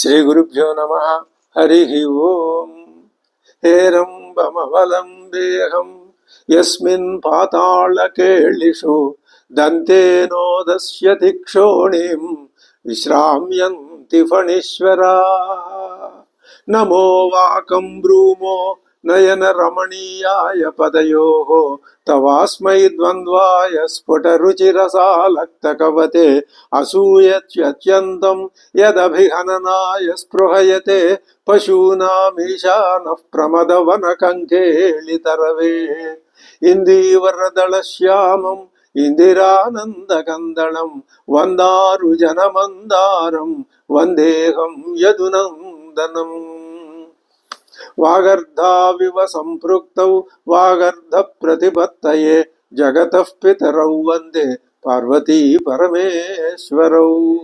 శ్రీ గురుభ్యో నమ హరి ఓం हेरम्बमवलम्बेऽहं यस्मिन् पातालकेळिषु दन्तेनोदस्यति क्षोणिं विश्राम्यन्ति फणीश्वरा नमो वाकं ब्रूमो नयनरमणीयाय पदयोः तवास्मै द्वन्द्वाय स्फुटरुचिरसालक्तकवते असूयत्यत्यन्तं यदभिहननाय स्पृहयते पशूनामीशानः प्रमदवनकङ्केलितरवे इन्दीवरदलश्यामम् इन्दिरानन्दकन्दलं वन्दारुजनमन्दारं वन्देऽहं यदुनन्दनम् వాగర్ధావివ సంపృక్తౌ వాగర్ధ ప్రతిపత్తయే జగత పితరౌ వందే పార్వతీ పరమేశ్వరౌ.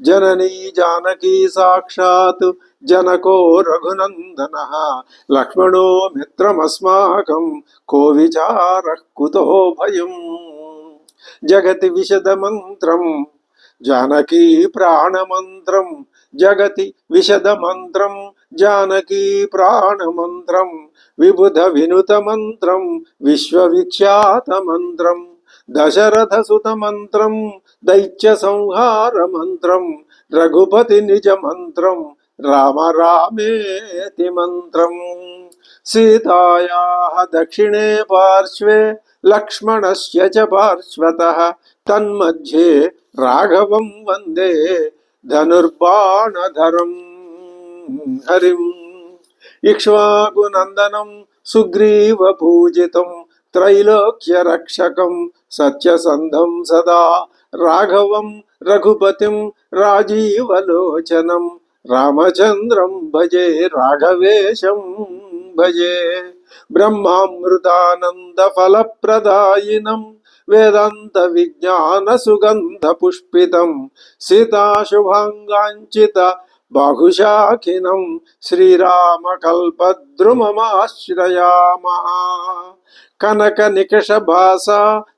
జననీ జానకీ సాక్షాత్ జనకో రఘునందన. లక్ష్మణో మిత్రమస్మాకం కో విచార కుతో భయం. జగతి విశదమంత్రం జానకీ ప్రాణమంత్రం జగతి విశదమంత్రం प्राणमन्त्रं विबुधविनुतमन्त्रं विश्वविख्यातमन्त्रं दशरथसुतमन्त्रं दैत्यसंहारमन्त्रं रघुपतिनिजमन्त्रं राम रामेति मन्त्रम् सीतायाः दक्षिणे पार्श्वे, लक्ष्मणस्य च पार्श्वतः, तन्मध्ये राघवं वंदे, धनुर्बाणधरम्। हरिम् इक्ष्वाकुनन्दनं सुग्रीवपूजितं त्रैलोक्यरक्षकं सत्यसन्धं सदा राघवं रघुपतिं राजीवलोचनं रामचन्द्रं भजे राघवेशं भजे ब्रह्मामृतानन्दफलप्रदायिनं वेदान्तविज्ञानसुगन्धपुष्पितं सीताशुभाङ्गाञ्चित బాహుశాఖినం శ్రీరామ కల్పద్రుమమాశ్రయామ కనక నికష భాష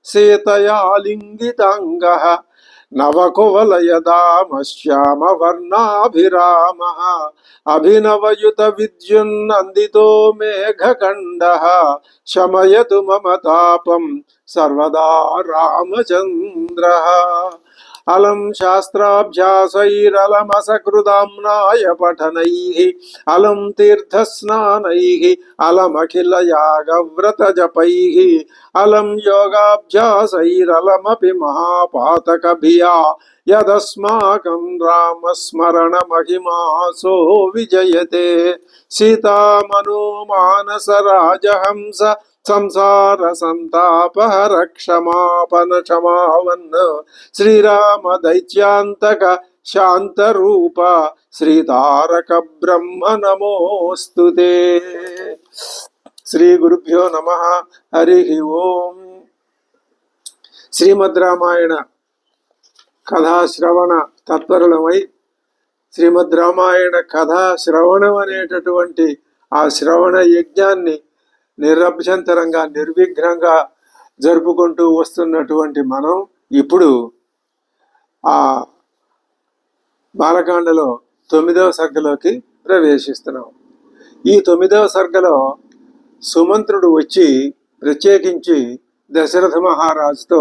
సీతయాలింగితాంగ నవకువలయదామశ్యామవర్ణాభిరామ. అభినవయుత విద్యున్నందితో మేఘకండ శమయతు మమ తాపం. సర్వదా రామచంద్ర అలం శాస్త్రాభ్యాసైరలమసకృదామ్నాయ పఠనైః అలం తీర్థస్నానైః అలమఖిల యాగవ్రత జపైః అలం యోగాభ్యాసైరలమపి మహాపాతకభియా యదస్మాకం రామస్మరణ మహిమాసో విజయతే సీతామనోమానస రాజహంస సంసార సంతాప రక్షమాపన క్షమావన్న శ్రీరామ దైత్యాంతక శాంతరూప శ్రీతారక బ్రహ్మ నమోస్తుతే శ్రీ గురుభ్యో నమ. హరి ఓం. శ్రీమద్ రామాయణ కథాశ్రవణ తత్పరులమై శ్రీమద్ రామాయణ కథాశ్రవణం అనేటటువంటి ఆ శ్రవణ యజ్ఞాన్ని నిరభ్యంతరంగా నిర్విఘ్నంగా జరుపుకుంటూ వస్తున్నటువంటి మనం ఇప్పుడు ఆ బాలకాండలో తొమ్మిదవ సర్గలోకి ప్రవేశిస్తున్నాం. ఈ తొమ్మిదవ సర్గలో సుమంత్రుడు వచ్చి ప్రత్యేకించి దశరథ మహారాజుతో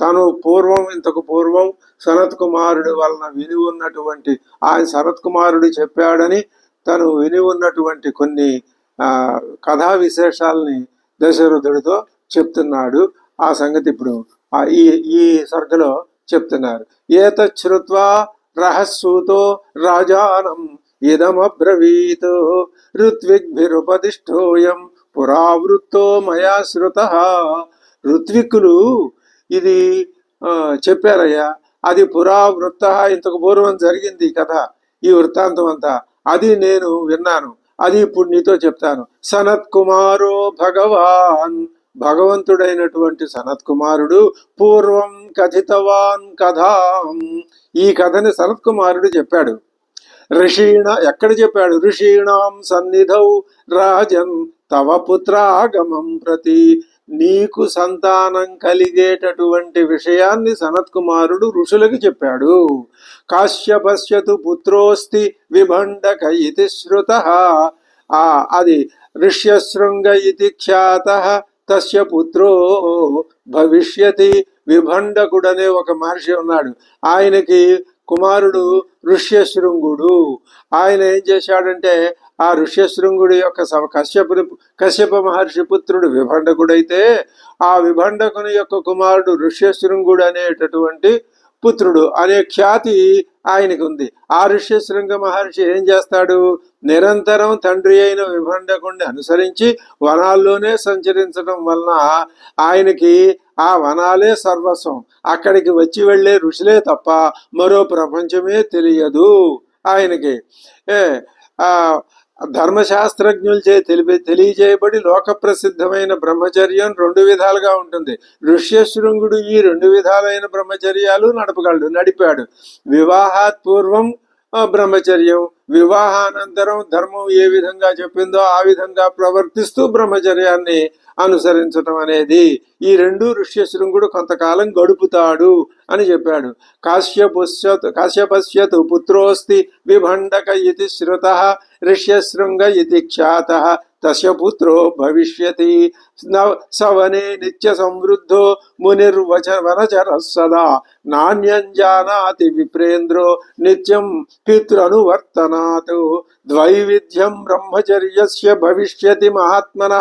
తను పూర్వం ఇంతకు పూర్వం సనత్ కుమారుడు వలన విని ఉన్నటువంటి ఆయన సనత్ కుమారుడు చెప్పాడని తను విని ఉన్నటువంటి కొన్ని కథా విశేషాలని దశరథుడితో చెప్తున్నాడు. ఆ సంగతి ఇప్పుడు ఈ ఈ సర్గలో చెప్తున్నారు. ఏతశ్రుత్వా రహస్సూతో రాజానం ఇదమబ్రవీత్ ఋత్విగ్భిరుపదిష్టోయం పురావృత్తో మయా శృత. ఋత్విక్కులు ఇది చెప్పారయ్యా అది పురావృత్త. ఇంతకు పూర్వం జరిగింది కథ ఈ వృత్తాంతం అంతా అది నేను విన్నాను. అది ఇప్పుడు నీతో చెప్తాను. సనత్ కుమారో భగవాన్. భగవంతుడైనటువంటి సనత్ కుమారుడు పూర్వం కథితవాన్ కథాం. ఈ కథని సనత్ కుమారుడు చెప్పాడు. ఋషీణ ఎక్కడ చెప్పాడు? ఋషీణాం సన్నిధౌ రాజన్ తవ పుత్రాగమం ప్రతి నీకు సంతానం కలిగేటటువంటి విషయాన్ని సనత్ కుమారుడు ఋషులకు చెప్పాడు. కాశ్యపశ్యతు పుత్రోస్తి విభండక ఇది శ్రుత ఆ అది ఋష్యశృంగ ఇది ఖ్యాత. తస్య పుత్రో భవిష్యతి విభండకుడనే ఒక మహర్షి ఉన్నాడు. ఆయనకి కుమారుడు ఋష్యశృంగుడు. ఆయన ఏం చేశాడంటే ఆ ఋష్యశృంగుడి యొక్క సవ కశ్యపు కశ్యప మహర్షి పుత్రుడు విభండకుడైతే ఆ విభండకుని యొక్క కుమారుడు ఋష్యశృంగుడు అనేటటువంటి పుత్రుడు. అనే ఖ్యాతి ఆయనకు ఉంది. ఆ ఋష్యశృంగ మహర్షి ఏం చేస్తాడు? నిరంతరం తండ్రి అయిన విభండకుడిని అనుసరించి వనాల్లోనే సంచరించడం వలన ఆయనకి ఆ వనాలే సర్వస్వం. అక్కడికి వచ్చి వెళ్ళే ఋషులే తప్ప మరో ప్రపంచమే తెలియదు ఆయనకి. ఏ ధర్మశాస్త్రజ్ఞులచే తెలిపి తెలియజేయబడి లోక ప్రసిద్ధమైన బ్రహ్మచర్యం రెండు విధాలుగా ఉంటుంది. ఋష్యశృంగుడు ఈ రెండు విధాలైన బ్రహ్మచర్యాలు నడపగలడు నడిపాడు. వివాహాత్ పూర్వం బ్రహ్మచర్యం వివాహానంతరం ధర్మం ఏ విధంగా చెప్పిందో ఆ విధంగా ప్రవర్తిస్తూ బ్రహ్మచర్యాన్ని అనుసరించటం అనేది ఈ రెండు ఋష్యశృంగుడు కొంతకాలం గడుపుతాడు అని చెప్పాడు. కాశ్యపుష్యత్ కాశ్యపశ్యతు పుత్రోస్తి విభండక ఇది శ్రుత ఋష్యశృంగ ఇది ఖ్యాత తస్య పుత్రో భవిష్యతి సవనే నిత్య సంవృద్ధో మునిర్వచ వనచర సదా నాణ్యంజానాతి విప్రేంద్రో నిత్యం పితృనువర్తనాత్ ద్వైవిధ్యం బ్రహ్మచర్యస్య భవిష్యతి మహాత్మన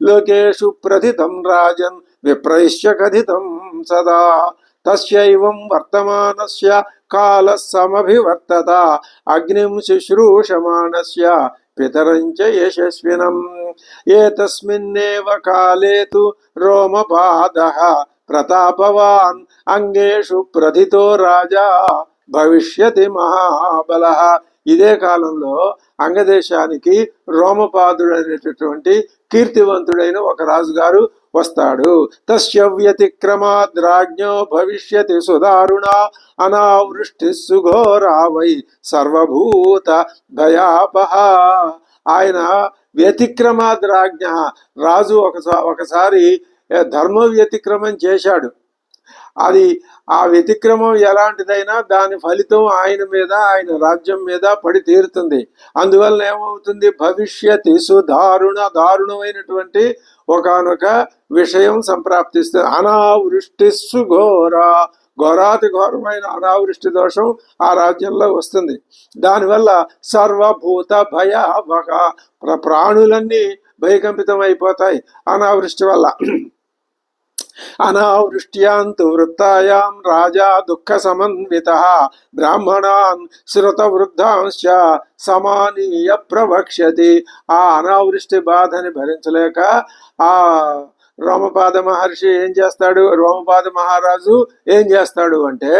లోకేషు ప్రథితం రాజన్ విప్రైశ్య కథితం సదా తస్యైవం వర్తమానస్య కాల సమభివర్తత అగ్నిం శుశ్రూషమాణస్య పితరంచ యశస్వినం ఏతస్మిన్నేవ కాలే తు రోమపాద ప్రతాపవాన్ అంగేషు ప్రథితో రాజా భవిష్యతి మహాబల ఇదే కాలంలో అంగదేశానికి రోమపాదుడు అనేటటువంటి కీర్తివంతుడైన ఒక రాజుగారు వస్తాడు. తస్య వ్యతిక్రమాద్రాజ్ఞో భవిష్యతి సుదారుణ అనావృష్టి సుఘోరావై సర్వభూత భయాపహ ఆయన వ్యతిక్రమాద్రాజ్ఞ రాజు ఒకసా ఒకసారి ధర్మ వ్యతిక్రమం చేశాడు. అది ఆ వ్యతిక్రమం ఎలాంటిదైనా దాని ఫలితం ఆయన మీద ఆయన రాజ్యం మీద పడి తీరుతుంది. అందువల్ల ఏమవుతుంది? భవిష్యత్ సుదారుణ దారుణమైనటువంటి ఒకానొక విషయం సంప్రాప్తిస్తుంది. అనావృష్టి సుఘోర ఘోరాతి ఘోరమైన అనావృష్టి దోషం ఆ రాజ్యంలో వస్తుంది. దానివల్ల సర్వభూత భయ ప్రాణులన్నీ భయకంపితం అయిపోతాయి అనావృష్టి వల్ల. అనావృష్ట్యాంతు వృత్తాయాం రాజా దుఃఖ సమన్విత బ్రాహ్మణాన్ శ్రుత వృద్ధాంశ సమానీయ ప్రవక్ష్యతి ఆ అనావృష్టి బాధని భరించలేక ఆ రోమపాద మహర్షి ఏం చేస్తాడు? రోమపాద మహారాజు ఏం చేస్తాడు అంటే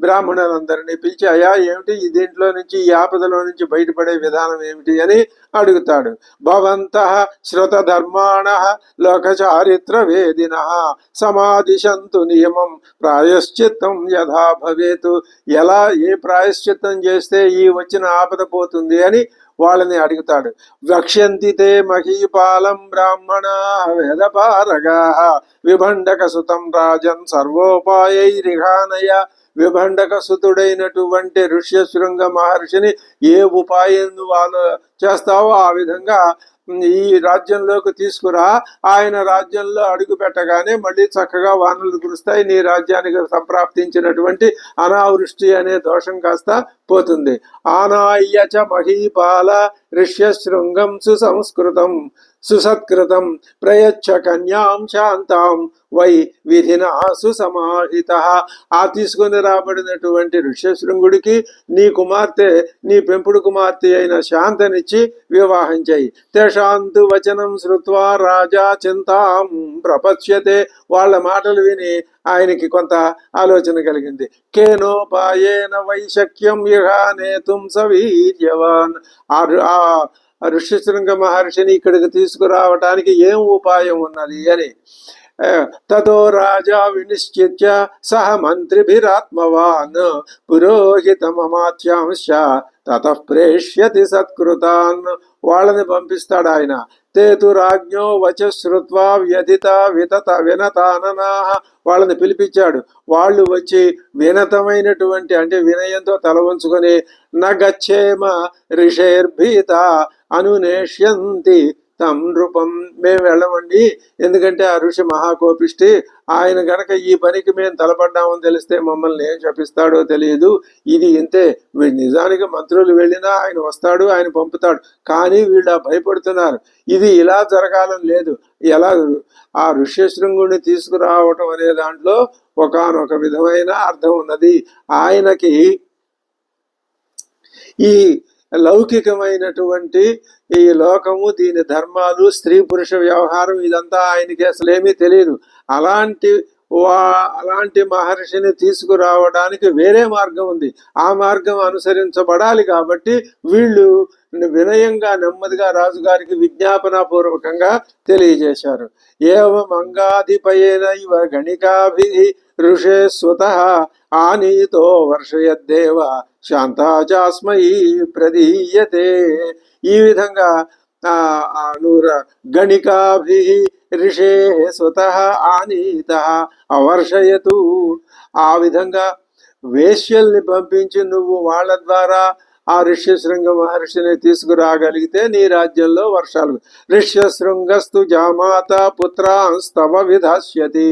బ్రాహ్మణులందరినీ పిలిచి అయా ఏమిటి? ఈ దీంట్లో నుంచి ఈ ఆపదలో నుంచి బయటపడే విధానం ఏమిటి? అని అడుగుతాడు. భవంత శ్రుత ధర్మాణ లోక చారిత్ర వేదిన సమాధిశంతు నియమం ప్రాయశ్చిత్తం యథా భవేతు. ఎలా ఏ ప్రాయశ్చిత్తం చేస్తే ఈ వచ్చిన ఆపద పోతుంది అని వాళ్ళని అడుగుతాడు. వక్ష్యంతితే మహీపాలం బ్రాహ్మణ వేదపారగా విభండక సుతం రాజన్ సర్వోపాయైరిహానయ విభండక సుతుడైనటువంటి ఋష్యశృంగ మహర్షిని ఏ ఉపాయం వాళ్ళు చేస్తావో ఆ విధంగా ఈ రాజ్యంలోకి తీసుకురా. ఆయన రాజ్యంలో అడుగు పెట్టగానే మళ్ళీ చక్కగా వానలు కురుస్తాయి. నీ రాజ్యానికి సంప్రాప్తించినటువంటి అనావృష్టి అనే దోషం కాస్త పోతుంది. ఆనాయ్యచ మహీపాల ఋష్యశృంగం సుసంస్కృతం సుసత్కృతం ప్రయచ్చ కన్యాం శాంతాం వై విధినా సుసమాహిత ఆ తీసుకొని రాబడినటువంటి ఋష్యశృంగుడికి నీ కుమార్తె నీ పెంపుడు కుమార్తె అయిన శాంతనిచ్చి వివాహం చేయి. తేషాంతు వచనం శ్రుత్వా రాజా చింతాం ప్రపశ్యతే వాళ్ళ మాటలు విని ఆయనకి కొంత ఆలోచన కలిగింది. కేనోపాయేన వైశక్యం ఇహ నేతుం సవీర్యవాన్. ఆ ఆ ఋష్యశృంగ మహర్షిని ఇక్కడికి తీసుకురావటానికి ఏం ఉపాయం ఉన్నది అని. తదో తతో రాజా వినిశ్చిత్య సహ మంత్రిభిరాత్మవాన్. పురోహితమమాత్యాంశ తత ప్రేష్యతి సత్కృతాన్. వాళ్ళని పంపిస్తాడు ఆయన. తేతు రాజ్ఞో వచ శ్రుత్వా వ్యధిత వితత వినతాననా వాళ్ళని పిలిపించాడు. వాళ్ళు వచ్చి వినతమైనటువంటి అంటే వినయంతో తల వంచుకొని నగచ్చేమ ఋషేర్భీత అనునేష్యంతి. తం నృపం మేము వెళ్ళమండి. ఎందుకంటే ఆ ఋషి మహాకోపిష్టి ఆయన గనక ఈ పనికి మేము తలపడ్డామని తెలిస్తే మమ్మల్ని ఏం చెప్పిస్తాడో తెలియదు. ఇది ఇంతే. నిజానికి మంత్రులు వెళ్ళినా ఆయన వస్తాడు ఆయన పంపుతాడు. కానీ వీళ్ళు ఆ భయపడుతున్నారు. ఇది ఇలా జరగాలని లేదు. ఎలా ఆ ఋష్యశృంగుడిని తీసుకురావటం అనే దాంట్లో ఒకానొక విధమైన అర్థం ఉన్నది. ఆయనకి ఈ లౌకికమైనటువంటి ఈ లోకము దీని ధర్మాలు స్త్రీ పురుష వ్యవహారం ఇదంతా ఆయనకి అసలేమీ తెలియదు అలాంటి వా అలాంటి మహర్షిని తీసుకురావడానికి వేరే మార్గం ఉంది. ఆ మార్గం అనుసరించబడాలి కాబట్టి వీళ్ళు వినయంగా నెమ్మదిగా రాజుగారికి విజ్ఞాపన పూర్వకంగా తెలియజేశారు. ఏవం అంగాధిపయేన ఇవ గణికాభి ఋషే స్వత ఆనీతో వర్షయద్దేవ శాంతాజాస్మయి ప్రదీయతే. ఈ విధంగా నూర గణికాభి ఋషే స్వత ఆనీత అవర్షయతు ఆ విధంగా వేశ్యల్ని పంపించి నువ్వు వాళ్ళ ద్వారా ఆ ఋష్యశృంగ మహర్షిని తీసుకురాగలిగితే నీ రాజ్యంలో వర్షాలు ఋష్యశృంగస్తు జామాత పుత్రాంస్తవ విధాస్యతి.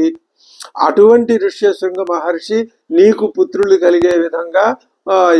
అటువంటి ఋష్యశృంగ మహర్షి నీకు పుత్రులు కలిగే విధంగా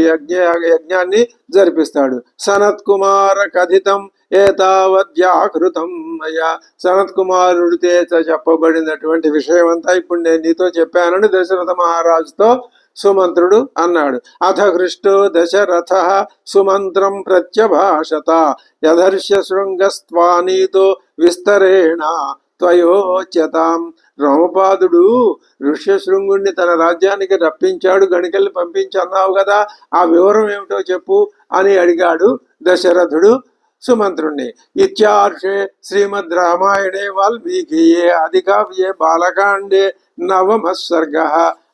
యజ్ఞ యజ్ఞాన్ని జరిపిస్తాడు. సనత్ కుమార కథితం ఏతావద్యాకృతం అయ్యా. సనత్ కుమారుడితే చెప్పబడినటువంటి విషయం అంతా ఇప్పుడు నేను నీతో చెప్పానని దశరథ మహారాజుతో సుమంత్రుడు అన్నాడు. అథ కృష్ణో దశరథ సుమంత్రం ప్రత్యభాషత. యదర్శ శృంగస్వానీతో విస్తరేణ త్వయోచ్యతాం. రోమపాదుడు ఋష్యశృంగుణ్ణి తన రాజ్యానికి రప్పించాడు గణికల్ని పంపించి అన్నావు కదా. ఆ వివరం ఏమిటో చెప్పు అని అడిగాడు దశరథుడు. సుమంత్రుణ్ణి. ఇత్యార్షే శ్రీమద్ రామాయణే వాల్మీకియే అధికావ్యే బాలకాండే నవమ సర్గ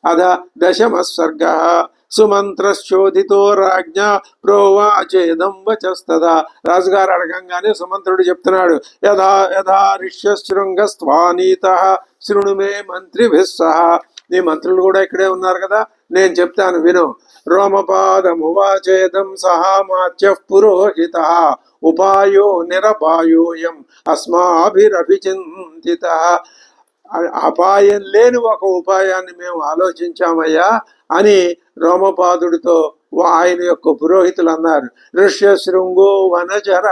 అధ దశమ సర్గ సుమంత్రశోధితో రాజ్ఞ ప్రోవాచేదం వచస్తదా. రాజుగారు అడగంగానే సుమంత్రుడు చెప్తున్నాడు యథా యథా ఋష్యశృంగస్వానీత శృణు శృణుమే మంత్రి సహ నీ మంత్రులు కూడా ఇక్కడే ఉన్నారు కదా నేను చెప్తాను విను. రోమపాదమువాచేదం సహామాత్య పురోహిత. ఉపాయో నిరపాయోయం అస్మాభిరభిచింతిత అపాయం లేని ఒక ఉపాయాన్ని మేము ఆలోచించామయ్యా అని రోమపాదుడితో ఆయన యొక్క పురోహితులు అన్నారు. ఋష్యశృంగో వనచర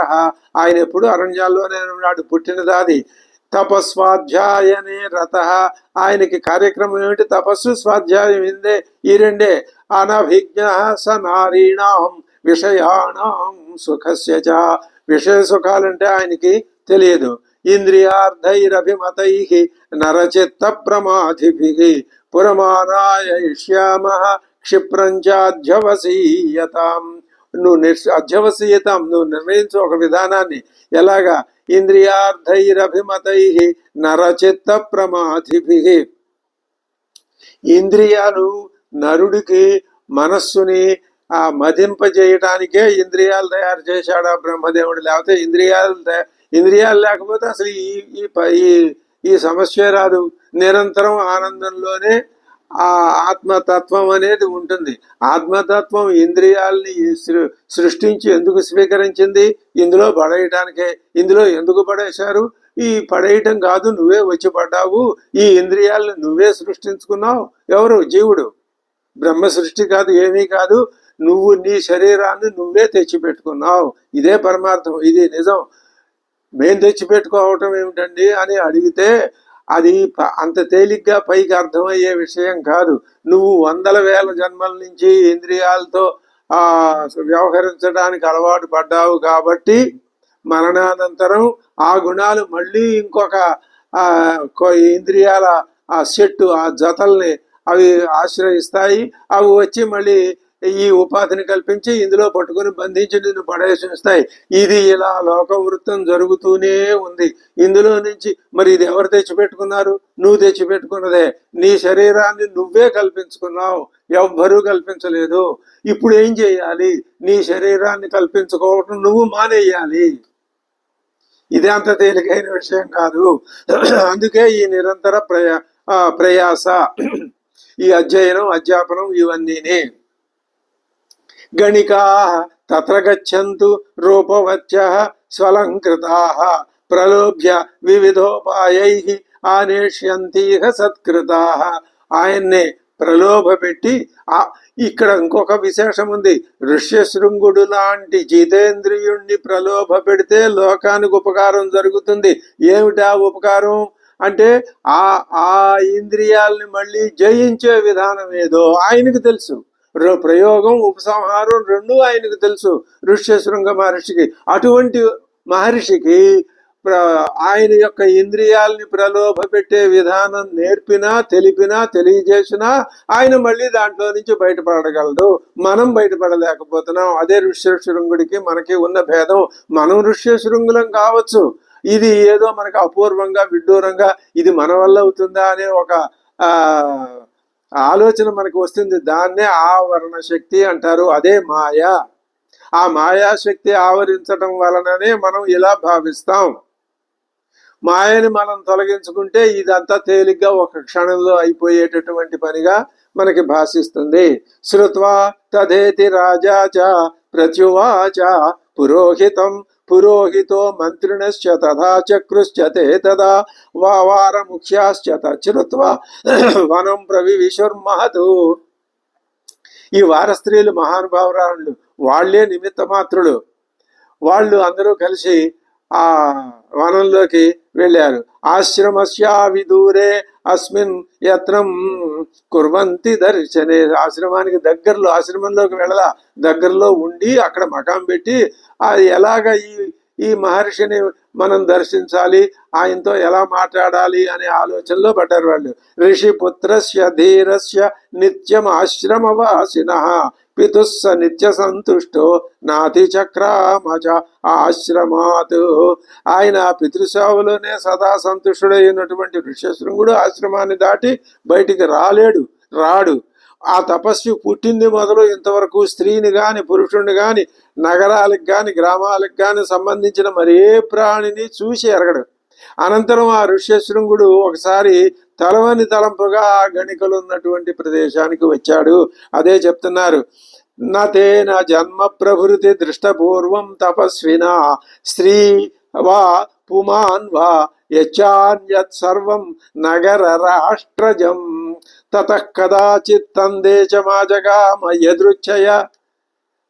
ఆయన ఎప్పుడు అరణ్యాల్లోనే ఉన్నాడు పుట్టినదాది. తపస్వాధ్యాయనే రత. ఆయనకి కార్యక్రమం ఏమిటి? తపస్సు స్వాధ్యాయం ఇందే ఈ రెండే. అనభిజ్ఞ స నారీణాం విషయాణం సుఖస్య విషయ సుఖాలంటే ఆయనకి తెలియదు. ఇంద్రియార్థైరభిమతై నరచిత్త ప్రమాధిభి పురమానాయ ఇష్యామ క్షిప్రం చాధ్యవసీయతాం నువ్వు నిర్ అధ్యవసీయతాం. నువ్వు నిర్ణయించు ఒక విధానాన్ని. ఎలాగా? ఇంద్రియార్థైరభిమతై నరచిత్త ప్రమాధిభి ఇంద్రియాలు నరుడికి మనస్సుని ఆ మదింపజేయటానికే ఇంద్రియాలు తయారు చేశాడు ఆ బ్రహ్మదేవుడు. లేకపోతే ఇంద్రియాలు ఇంద్రియాలు లేకపోతే అసలు ఈ ఈ ఈ ఈ సమస్య రాదు. నిరంతరం ఆనందంలోనే ఆ ఆత్మతత్వం అనేది ఉంటుంది. ఆత్మతత్వం ఇంద్రియాల్ని సృ- సృష్టించి ఎందుకు స్వీకరించింది? ఇందులో పడేయటానికే ఇందులో ఎందుకు పడేశారు? ఈ పడేయటం కాదు నువ్వే వచ్చి పడ్డావు. ఈ ఇంద్రియాలను నువ్వే సృష్టించుకున్నావు. ఎవరు? జీవుడు. బ్రహ్మ సృష్టి కాదు ఏమీ కాదు. నువ్వు నీ శరీరాన్ని నువ్వే తెచ్చిపెట్టుకున్నావు. ఇదే పరమార్థం ఇది నిజం. మేం తెచ్చిపెట్టుకోవటం ఏమిటండి అని అడిగితే అది ప- అంత తేలిగ్గా పైకి అర్థమయ్యే విషయం కాదు. నువ్వు వందల వేల జన్మల నుంచి ఇంద్రియాలతో ఆ వ్యవహరించడానికి అలవాటు పడ్డావు కాబట్టి మరణానంతరం ఆ గుణాలు మళ్ళీ ఇంకొక ఇంద్రియాల ఆ సెట్టు ఆ జతల్ని అవి ఆశ్రయిస్తాయి. అవి వచ్చి మళ్ళీ ఈ ఉపాధిని కల్పించి ఇందులో పట్టుకొని బంధించి నిన్ను పడేసి వస్తాయి ఇది ఇలా లోక వృత్తం జరుగుతూనే ఉంది. ఇందులో నుంచి మరి ఇది ఎవరు తెచ్చిపెట్టుకున్నారు? నువ్వు తెచ్చిపెట్టుకున్నదే. నీ శరీరాన్ని నువ్వే కల్పించుకున్నావు. ఎవ్వరూ కల్పించలేదు. ఇప్పుడు ఏం చేయాలి? నీ శరీరాన్ని కల్పించుకోవటం నువ్వు మానేయాలి. ఇదే అంత తేలికైన విషయం కాదు. అందుకే ఈ నిరంతర ప్రయా ఆ, ప్రయాస ఈ అధ్యయనం అధ్యాపనం ఇవన్నీనే. గణికా తత్ర గచ్చంతు రూపవత్య స్వలంకృతా ప్రలోభ్య వివిధోపాయై ఆనేష్యంతీహ సత్కృతా ఆయన్నే ప్రలోభ పెట్టి ఆ ఇక్కడ ఇంకొక విశేషం ఉంది. ఋష్యశృంగుడు లాంటి జితేంద్రియుణ్ణి ప్రలోభ పెడితే లోకానికి ఉపకారం జరుగుతుంది. ఏమిటా ఉపకారం? అంటే ఆ ఆ ఇంద్రియాలని మళ్ళీ జయించే విధానం ఏదో ఆయనకు తెలుసు. ప్రయోగం ఉపసంహారం రెండు ఆయనకు తెలుసు. ఋష్యశృంగ మహర్షికి. అటువంటి మహర్షికి ప్ర- ఆయన యొక్క ఇంద్రియాలని ప్రలోభ పెట్టే విధానం నేర్పినా తెలిపినా తెలియజేసినా ఆయన మళ్ళీ దాంట్లో నుంచి బయటపడగలడు. మనం బయటపడలేకపోతున్నాం. అదే ఋష్యశృంగుడికి మనకి ఉన్న భేదం. మనం ఋష్యశృంగులం కావచ్చు. ఇది ఏదో మనకు అపూర్వంగా విడ్డూరంగా ఇది మన వల్ల అవుతుందా అనే ఒక ఆ ఆలోచన మనకు వస్తుంది. దాన్నే ఆవరణ శక్తి అంటారు. అదే మాయ. ఆ మాయాశక్తి ఆవరించడం వలననే మనం ఇలా భావిస్తాం. మాయని మనం తొలగించుకుంటే ఇదంతా తేలిగ్గా ఒక క్షణంలో అయిపోయేటటువంటి పనిగా మనకి భాషిస్తుంది శ్రుత్వా తదేతి రాజా చ ప్రత్యువాచ పురోహితం పురోహితో మంత్రిణశ్చ తథా చక్రుశ్చ తే తదా వావార ముఖ్యాశ్చ తచ్చుత్వా వనం ప్రవివిశుర్మహతు ఈ వార స్త్రీలు మహానుభావురాళ్ళు వాళ్ళే నిమిత్త మాత్రులు వాళ్ళు అందరూ కలిసి ఆ వనంలోకి వెళ్ళారు. ఆశ్రమస్యా విదూరే అస్మిన్ యత్నం కుర్వంతి దర్శనే ఆశ్రమానికి దగ్గరలో ఆశ్రమంలోకి వెళ్ళలా దగ్గరలో ఉండి అక్కడ మకాం పెట్టి అది ఎలాగ ఈ ఈ మహర్షిని మనం దర్శించాలి ఆయనతో ఎలా మాట్లాడాలి అనే ఆలోచనలో పడ్డారు వాళ్ళు. ఋషిపుత్రస్య ధీరస్య నిత్యం ఆశ్రమవాసిన. పితుస్స నిత్య సంతుష్టో నాతి చక్రామచ ఆశ్రమాత్. ఆయన పితృసేవలోనే సదా సంతుష్టుడైనటువంటి ఋష్యశృంగుడు ఆశ్రమాన్ని దాటి బయటికి రాలేడు రాడు. ఆ తపస్సు పుట్టింది మొదలు ఇంతవరకు స్త్రీని గాని పురుషుణ్ణి గాని నగరాలకు గాని గ్రామాలకు గాని సంబంధించిన మరే ప్రాణిని చూసి ఎరగడు. అనంతరం ఆ ఋష్యశృంగుడు ఒకసారి తలవని తలంపుగా ఆ గణికలు ఉన్నటువంటి ప్రదేశానికి వచ్చాడు. అదే చెప్తున్నారు నతే నా జన్మ ప్రభృతి దృష్టపూర్వం తపస్వినా స్త్రీ వా పుమాన్ వా యచ్చాన్యత్ సర్వం నగర రాష్ట్రజం. తతః కదాచిత్ తందేశమాజగామ ఎదృచ్ఛయ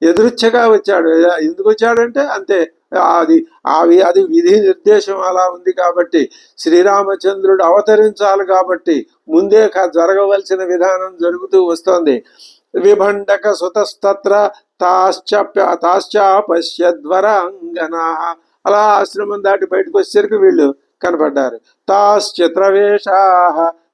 ఎదృచ్ఛగా వచ్చాడు. ఎందుకు వచ్చాడంటే అంతే. అది అవి అది విధి నిర్దేశం అలా ఉంది కాబట్టి శ్రీరామచంద్రుడు అవతరించాలి కాబట్టి ముందే జరగవలసిన విధానం జరుగుతూ వస్తోంది. విభండక సుతస్తత్ర తాశ్చ తాశ్చ అలా ఆశ్రమం దాటి బయటకు వచ్చేసరికి వీళ్ళు కనపడ్డారు. తాశ్చిత్రవేషా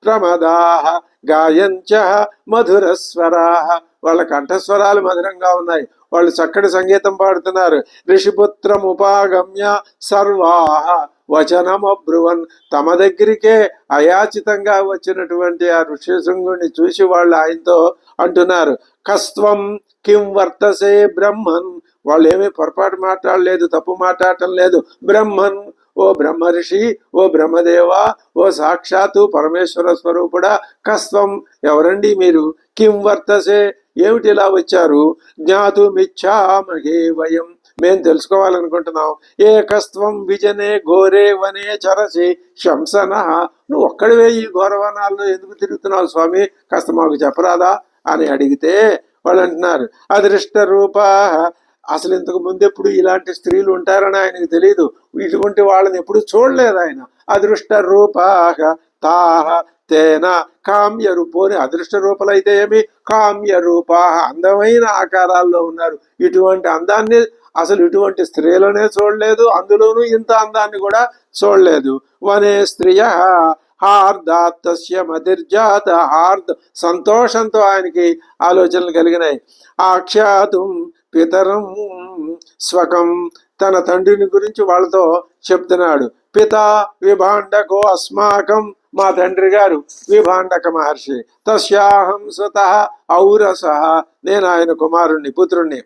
ప్రమదా గాయంచ మధురస్వరా. వాళ్ళ కంఠస్వరాలు మధురంగా ఉన్నాయి. వాళ్ళు చక్కటి సంగీతం పాడుతున్నారు. ఋషిపుత్రం ఉపాగమ్య సర్వాహ వచనమబ్రువన్. తమ దగ్గరికే అయాచితంగా వచ్చినటువంటి ఆ ఋష్యశృంగుని చూసి వాళ్ళు ఆయనతో అంటున్నారు. కస్త్వం కిం వర్తసే బ్రహ్మన్. వాళ్ళు ఏమీ పొరపాటు మాట్లాడలేదు తప్పు మాట్లాడటం లేదు. బ్రహ్మన్ ఓ బ్రహ్మర్షి ఓ బ్రహ్మదేవ ఓ సాక్షాత్తు పరమేశ్వర స్వరూపుడా కస్వం ఎవరండి మీరు? కిం వర్తసే? ఏమిటి ఇలా వచ్చారు? జ్ఞాతుమిచ్చామహే వయం. మేము తెలుసుకోవాలనుకుంటున్నాం. ఏ ఏకస్త్వం విజనే ఘోరే వనే చరసి శంసన. నువ్వు ఒక్కడివే ఈ ఘోరవనాల్లో ఎందుకు తిరుగుతున్నావు స్వామి? కాస్త మాకు చెప్పరాదా? అని అడిగితే వాళ్ళు అంటున్నారు అదృష్ట రూపా అసలు ఇంతకు ముందు ఎప్పుడు ఇలాంటి స్త్రీలు ఉంటారని ఆయనకు తెలియదు ఇటువంటి వాళ్ళని ఎప్పుడు చూడలేదు ఆయన. అదృష్ట రూపాహ తాహ తేన కామ్య రూపోని అదృష్ట రూపలైతే ఏమి? కామ్య రూపాహ. అందమైన ఆకారాల్లో ఉన్నారు. ఇటువంటి అందాన్ని అసలు ఇటువంటి స్త్రీలనే చూడలేదు. అందులోనూ ఇంత అందాన్ని కూడా చూడలేదు. వనే స్త్రియ హార్దాత్తస్య మదిర్జాత హార్ద. సంతోషంతో ఆయనకి ఆలోచనలు కలిగినాయి. ఆఖ్యాతం పితరం స్వకం. తన తండ్రిని గురించి వాళ్ళతో చెప్తున్నాడు. పిత విభాండకో అస్మాకం మా తండ్రి గారు. విభాండక మహర్షి. తస్యాహం స్వత ఔరస. నేను ఆయన కుమారుణ్ణి పుత్రుణ్ణి.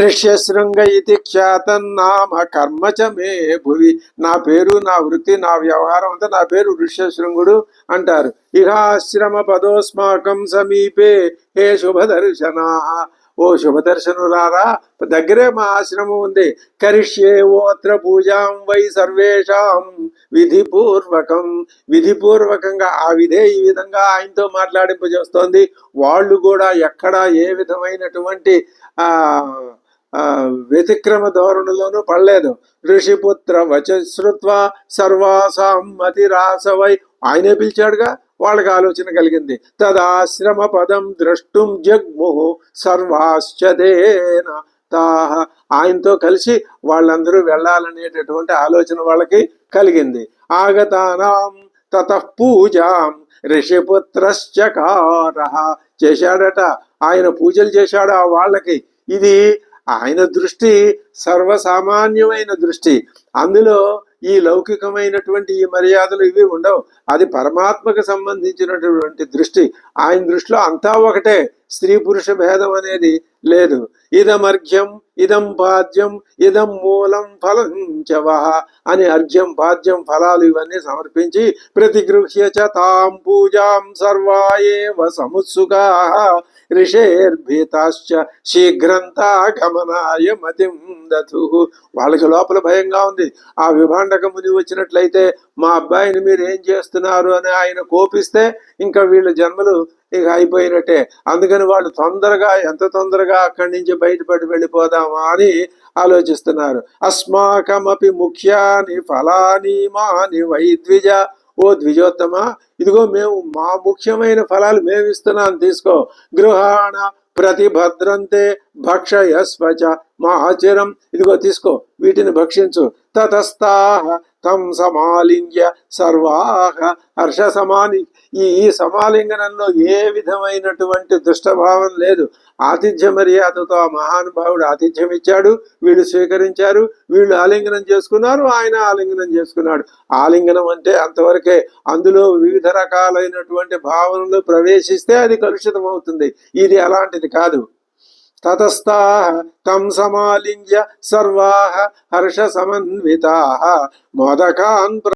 ఋష్యశృంగ ఇది ఖ్యాతన్నామ నామ కర్మ చ మే భువి. నా పేరు నా వృత్తి నా వ్యవహారం అంతా నా పేరు ఋష్యశృంగుడు అంటారు. ఇహాశ్రమ పదోస్మాకం సమీపే. హే శుభదర్శనా. ఓ శుభదర్శనులారా దగ్గరే మా ఆశ్రమం ఉంది. కరిష్యే ఓత్ర పూజాం వై సర్వేషాం విధిపూర్వకం. విధిపూర్వకంగా ఆ విధే ఈ విధంగా ఆయనతో మాట్లాడింపజేస్తోంది. వాళ్ళు కూడా ఎక్కడ ఏ విధమైనటువంటి ఆ ఆ, వ్యతిక్రమ ధోరణిలోనూ పడలేదు. ఋషిపుత్ర వచశ్రుత్వ సర్వాసాం మతిరాసవై ఆయనే పిలిచాడుగా. వాళ్ళకి ఆలోచన కలిగింది. తదాశ్రమ పదం ద్రష్టుం జగ్ముహు సర్వాశ్చదేన తాహ ఆయనతో కలిసి వాళ్ళందరూ వెళ్ళాలనేటటువంటి ఆలోచన వాళ్ళకి కలిగింది. ఆగతానాం తత పూజాం ఋషిపుత్రశ్చకార చేశాడట. ఆయన పూజలు చేశాడు ఆ వాళ్ళకి. ఇది ఆయన దృష్టి సర్వసామాన్యమైన దృష్టి. అందులో ఈ లౌకికమైనటువంటి ఈ మర్యాదలు ఇవి ఉండవు. అది పరమాత్మకు సంబంధించినటువంటి దృష్టి. ఆయన దృష్టిలో అంతా ఒకటే. స్త్రీ పురుష భేదం అనేది లేదు. ఇదం అర్ఘ్యం ఇదం పాద్యం ఇదం మూలం ఫలంచవ అని అర్ఘ్యం పాద్యం ఫలాలు ఇవన్నీ సమర్పించి ప్రతిగృహ్య చ తాం పూజాం సర్వాయేవ సముత్సుగా ఋషేర్భీతాశ్చ శీఘ్రంతా గమనాయ మతిం. దతు వాళ్ళకి లోపల భయంగా ఉంది. ఆ విభాండక ముని వచ్చినట్లయితే మా అబ్బాయిని మీరు ఏం చేస్తున్నారు అని ఆయన కోపిస్తే ఇంకా వీళ్ళ జన్మలు ఇక అయిపోయినట్టే. అందుకని వాళ్ళు తొందరగా ఎంత తొందరగా అక్కడి నుంచి బయటపడి వెళ్ళిపోదామా అని ఆలోచిస్తున్నారు. అస్మాకమపి ముఖ్యాని ఫలాని మాని వైద్విజ. ఓ ద్విజోత్తమ ఇదిగో మేము మా ముఖ్యమైన ఫలాలు మేము ఇస్తున్నాం తీసుకో. గృహాణ ప్రతిభద్రంతే భక్షయస్వచ మా ఆచరం. ఇదిగో తీసుకో వీటిని భక్షించు. తతస్థాహ తం సమాలింగ్య సర్వాహ హర్ష సమాని ఈ ఈ సమాలింగనంలో ఏ విధమైనటువంటి దుష్టభావం లేదు. ఆతిథ్య మర్యాదతో ఆ మహానుభావుడు ఆతిథ్యం ఇచ్చాడు వీళ్ళు స్వీకరించారు వీళ్ళు ఆలింగనం చేసుకున్నారు ఆయన ఆలింగనం చేసుకున్నాడు. ఆలింగనం అంటే అంతవరకే అందులో వివిధ రకాలైనటువంటి భావనలు ప్రవేశిస్తే అది కలుషితం అవుతుంది ఇది అలాంటిది కాదు. తతస్థాః తం సమాలింగ్య సర్వాః హర్ష సమన్వితాః మోదకాన్